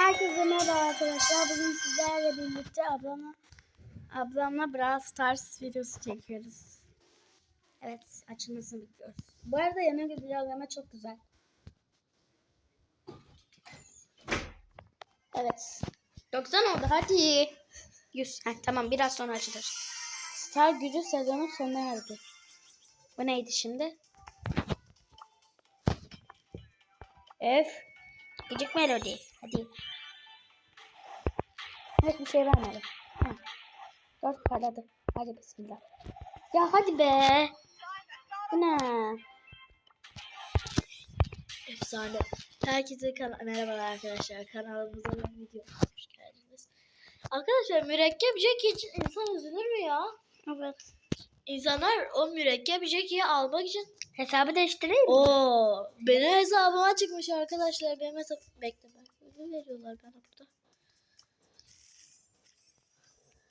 Herkese merhaba arkadaşlar. Bugün sizlerle birlikte ablamla ablamla Brawl Stars videosu çekiyoruz. Evet, açılmasını bekliyoruz. Bu arada yanına güncelleme çok güzel. Evet. 90 oldu hadi. 100. Heh, tamam biraz sonra açılır. Star gücü sezonun sonuna erdi. Bu neydi şimdi? F. Gıcık melodi. Hadi. Evet bir şey vermedi. Ha. Dört parladı. Hadi bismillah. Ya hadi be. Bu ne? Efsane. Herkese kan merhabalar arkadaşlar. Kanalımıza ve videomuza hoş geldiniz. Arkadaşlar mürekkep Jack için insan üzülür mü ya? Evet. İnsanlar o mürekkep Jack'i almak için Hesabı değiştireyim mi? Oo, benim hesabıma çıkmış arkadaşlar. Benim hesap bekle bak. Ödül veriyorlar bana burada.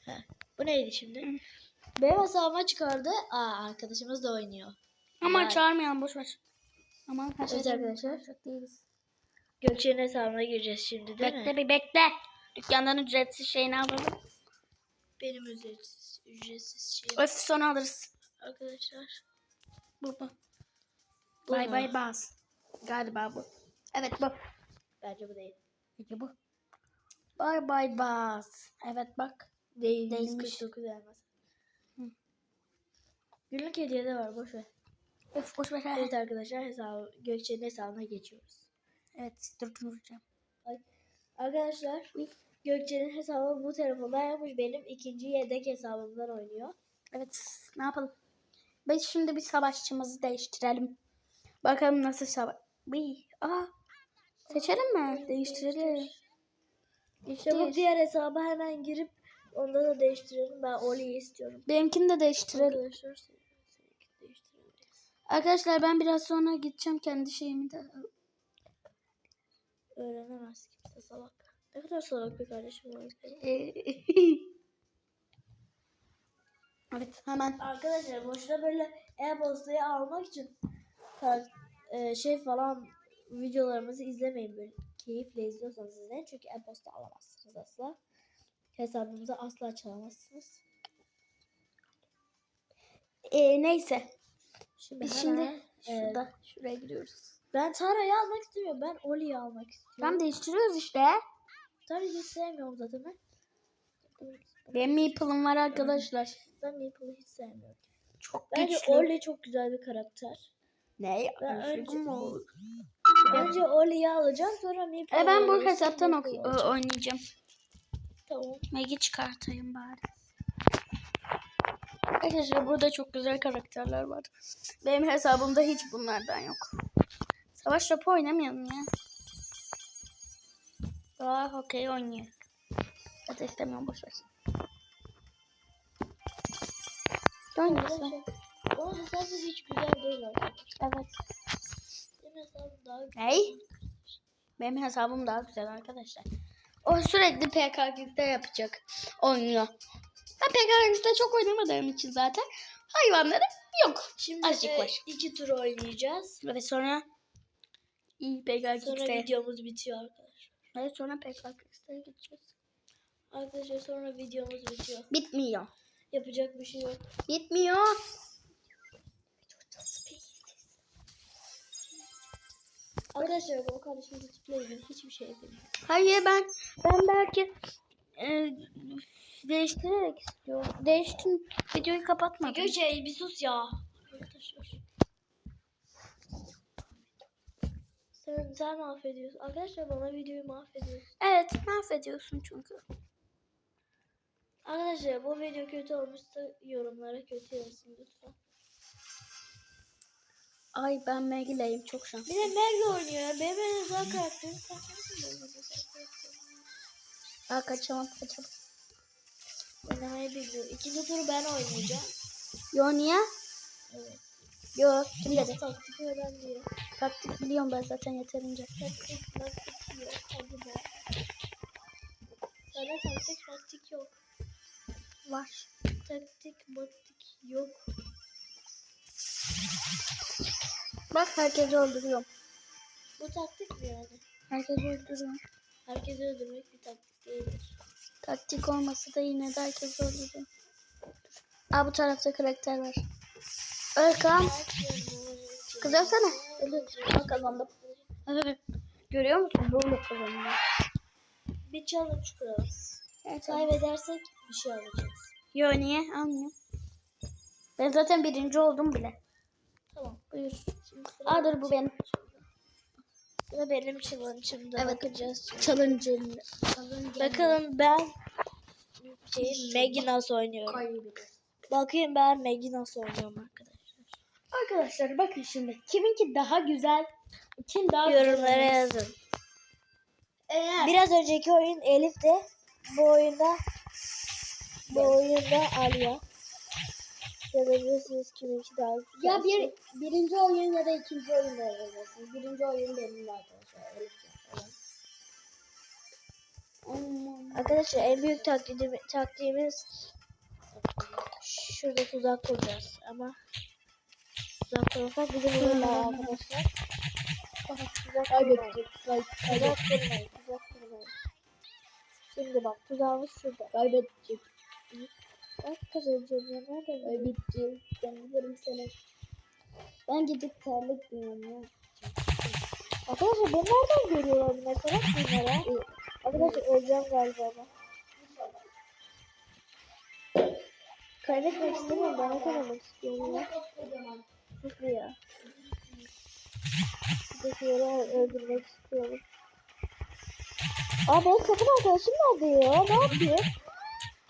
Heh, bu neydi şimdi? Benim hesabıma çıkardı. Aa arkadaşımız da oynuyor. Ama Vay. çağırmayalım boş ver. Aman her Evet şey arkadaşlar. Çok değiliz. Gökçe'nin hesabına gireceğiz şimdi değil Bekle mi? bir bekle. Dükkandan ücretsiz şeyini alalım. Benim ücretsiz, ücretsiz şey. Öf sonra alırız. Arkadaşlar. Bu bu. Bay mu? bay baz. Galiba bu. Evet bu. Bence bu değil. Peki bu. Bay bay baz. Evet bak. Değil. Değilmiş. 149 elmas. Hı. Günlük hediye de var boş ver. Öf boş ver. Evet arkadaşlar hesabı, Gökçe'nin hesabına geçiyoruz. Evet durduracağım. Arkadaşlar Gökçe'nin hesabı bu telefondan yapmış. Benim ikinci yedek hesabımdan oynuyor. Evet ne yapalım? Biz şimdi bir savaşçımızı değiştirelim. Bakalım nasıl savaş... Aa, seçelim mi? Değiştirelim. Çabuk Değiş. diğer hesaba hemen girip onda da değiştirelim. Ben Oli'yi istiyorum. Benimkini de değiştirelim. Arkadaşlar. Arkadaşlar ben biraz sonra gideceğim kendi şeyimi de. Öğrenemez kimse salak. Ne kadar salak bir kardeşim var. evet hemen. Arkadaşlar boşuna böyle e-postayı almak için e, şey falan videolarımızı izlemeyin böyle keyifle izliyorsanız izleyin çünkü e-posta alamazsınız asla. Hesabımızı asla çalamazsınız. Ee, neyse. Şimdi Biz hemen, şimdi e, şurada şuraya giriyoruz. ben Tara'yı almak istemiyorum. Ben Oli'yi almak istiyorum. Tam değiştiriyoruz işte. Tara'yı hiç sevmiyorum zaten ben. Benim Maple'ım var arkadaşlar. Ben Maple'ı hiç sevmiyorum. Çok Bence güçlü. Oli çok güzel bir karakter. Ne? Ben önce, Önce... önce Oli'yi alacağım sonra Maple'ı E ben bu hesaptan alacağım. oynayacağım. Tamam. Megi çıkartayım bari. Arkadaşlar burada çok güzel karakterler var. Benim hesabımda hiç bunlardan yok. Savaş topu oynamayalım ya. Aa okey oynuyor. Hadi istemiyorum boş ver. Oynasın. Arkadaşlar, o hesabı hiç güzel değil arkadaşlar. Evet. Benim hesabım daha güzel. Ney? Benim hesabım daha güzel arkadaşlar. O sürekli PKX'de yapacak. Oynuyor. Ben PKX'de çok oynamadığım için zaten hayvanları yok. Şimdi Azıcık e, var. iki tur oynayacağız. Ve sonra iyi Sonra PKX'de. videomuz bitiyor arkadaşlar. Evet sonra PKX'de gideceğiz. Arkadaşlar sonra videomuz bitiyor. Bitmiyor. Yapacak bir şey yok. Bitmiyor. Arkadaşlar bu tiple ilgili hiçbir şey bilmiyorum. Hayır ben ben belki e, değiştirerek istiyorum. Değiştim. Videoyu kapatmadım. Göçey bir sus ya. Arkadaşlar. Sen, sen mahvediyorsun. Arkadaşlar bana videoyu mahvediyorsun. Evet mahvediyorsun çünkü. Arkadaşlar bu video kötü olmuşsa yorumlara kötü yazın lütfen. Ay ben Meg'leyim çok şanslı. Bir de Meg oynuyor ya. Benim en özel karakterim. Aa kaçamam kaçamam. Oynamayı bilmiyor. İkinci turu ben oynayacağım. Yo niye? Yo kim dedi? Taktik öğren diye. Taktik biliyorum ben zaten yeterince. Taktik, taktik yok. Hadi be. Sana taktik, taktik yok. Var. Taktik, maktik yok. Bak herkesi öldürüyorum. Bu taktik mi yani? Herkesi öldürüyorum. Herkesi öldürmek bir taktik değildir. Taktik olmasa da yine de herkes öldürdü. Aa bu tarafta karakter var. Erkan. Kızarsana. Öldür. Bak kazandım. Evet. Görüyor musun? Böyle kazandım. Bir challenge kuralım. Evet, Kaybedersek bir şey alacağız. Yo niye? Almıyorum. Ben zaten birinci oldum bile. Tamam. Buyur. Aa dur bu benim. sıra benim challenge'ımda Evet. bakacağız. Challenge'ım. Bakalım ben şey Maggie nasıl oynuyorum. Bakayım ben Maggie nasıl oynuyorum arkadaşlar. Bakın şimdi. Kiminki daha güzel? Kim daha güzel Yorumlara oynuyor? yazın. Eğer Biraz önceki oyun Elif de bu oyunda bu oyunda Alya. Yazabilirsiniz kiminki daha güzel. ya bir birinci oyun ya da ikinci oyun da yazabilirsiniz. Birinci oyun benim arkadaşlar. Elif yapalım. Aman. Arkadaşlar en büyük taktiğimiz, taktiğimiz şurada tuzak kuracağız ama tuzak kurarsak bizi vururlar arkadaşlar. Kurmayın. Tuzak kurmayın. Tuzak kurmayın. Şimdi bak tuzağımız şurada. Kaybedecek. Bak kazanacağım ya nerede? Kaybedecek. Ben giderim seni. Ben gidip terlik giyiyorum ya. Arkadaşlar beni nereden görüyorlar mesela bunlara? Arkadaşlar öleceğim galiba ben. Kaybetmek istemiyorum ben kazanmak istiyorum ya. Bir ya. Buradakileri istiyorum. Aa benim takım arkadaşım nerede ya? Ne yapıyor?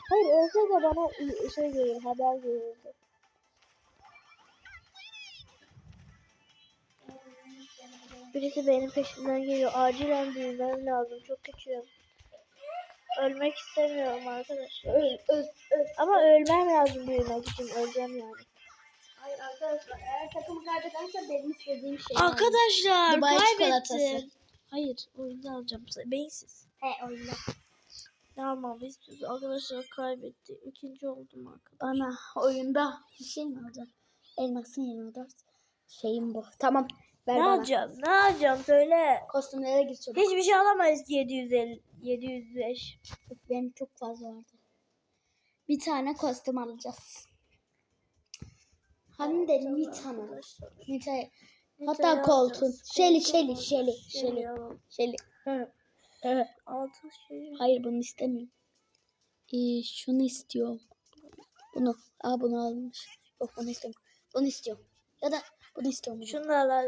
Hayır ölse de bana şey gelir, haber gelirdi. Birisi benim peşimden geliyor. Acilen büyümem lazım. Çok kötüyüm. Ölmek istemiyorum arkadaşlar. Öl, öl, öl. Ama ölmem lazım büyümek için. Öleceğim yani. Hayır arkadaşlar eğer takımı kaybederse benim istediğim şey. Arkadaşlar Dubai kaybettim. Hayır oyunda alacağım. Beyinsiz. He oyunda. Ne yapmamı istiyorsun? Arkadaşlar kaybetti. İkinci oldum arkadaşlar. Bana oyunda bir şey mi alacaksın? Elmasın 24. Şeyim bu. Tamam. Ver Ne bana. alacağım? Ne alacağım? Söyle. Kostümlere gir çabuk. Hiçbir şey alamayız ki 750 705. Benim çok fazla vardı. Bir tane kostüm alacağız. Hem de Nita'nın. Nita. Hatta koltuğun. Şeli, Koltuğu şeli, şeli, Şeli şeli. Şeli. Hı. Hı. Altı şey. Hayır bunu istemiyorum. Ee, şunu istiyorum. Bunu. Aa bunu almış. Yok bunu istemiyorum. Bunu istiyorum. Ya da bunu istiyorum. Şunu. Şunlarla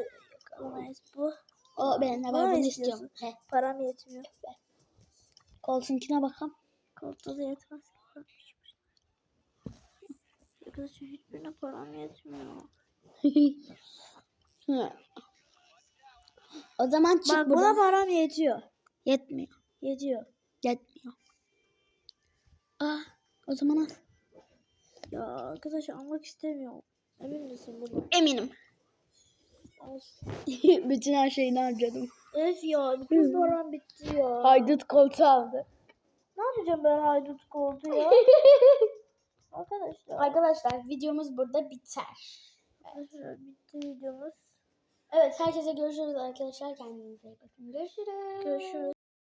alamayız. Bu O ben de var bunu istiyorum. He. param yetmiyor. Koltunkine bakalım. Koltuğa da yetmez. Arkadaşlar hiçbirine param yetmiyor. O zaman çık Bak buradan. buna param yetiyor. Yetmiyor. Yetiyor. Yetmiyor. Aa, o zaman al. Ya arkadaşlar almak istemiyorum. Emin misin bunu? Eminim. Bütün her şeyini harcadım. Öf ya bütün param bitti ya. Haydut koltuğu aldı. Ne yapacağım ben haydut koltuğu ya? Arkadaşlar. Arkadaşlar videomuz burada biter. Arkadaşlar bitti videomuz. Evet herkese görüşürüz arkadaşlar. Kendinize iyi bakın. Görüşürüz. Görüşürüz.